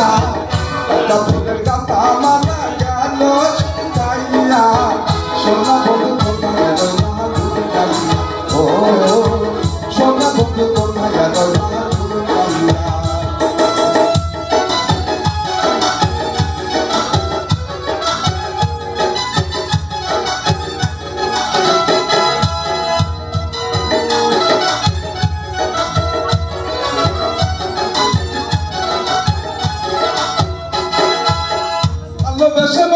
কাতা ফুলের কাতা মানে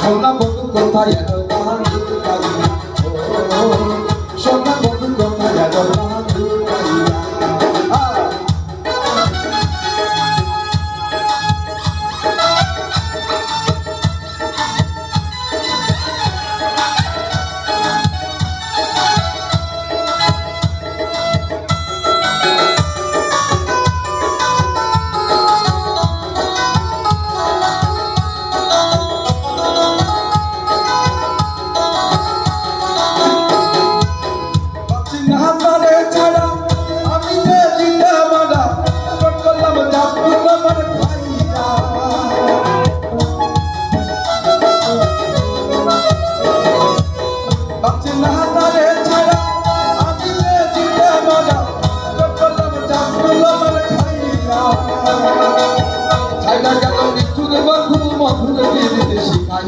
সোনা বন্ধু কোথায় এত সোনা বন্ধু কোথায় এত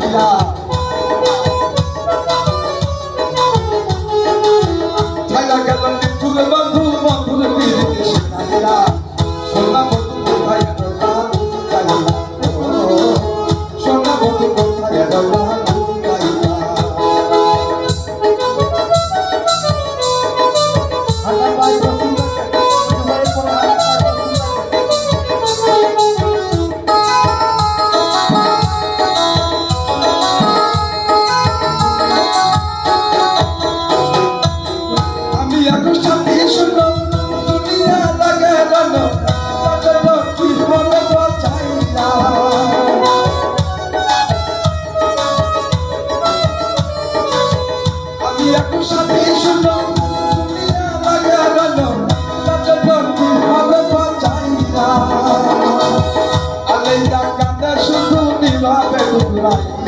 是的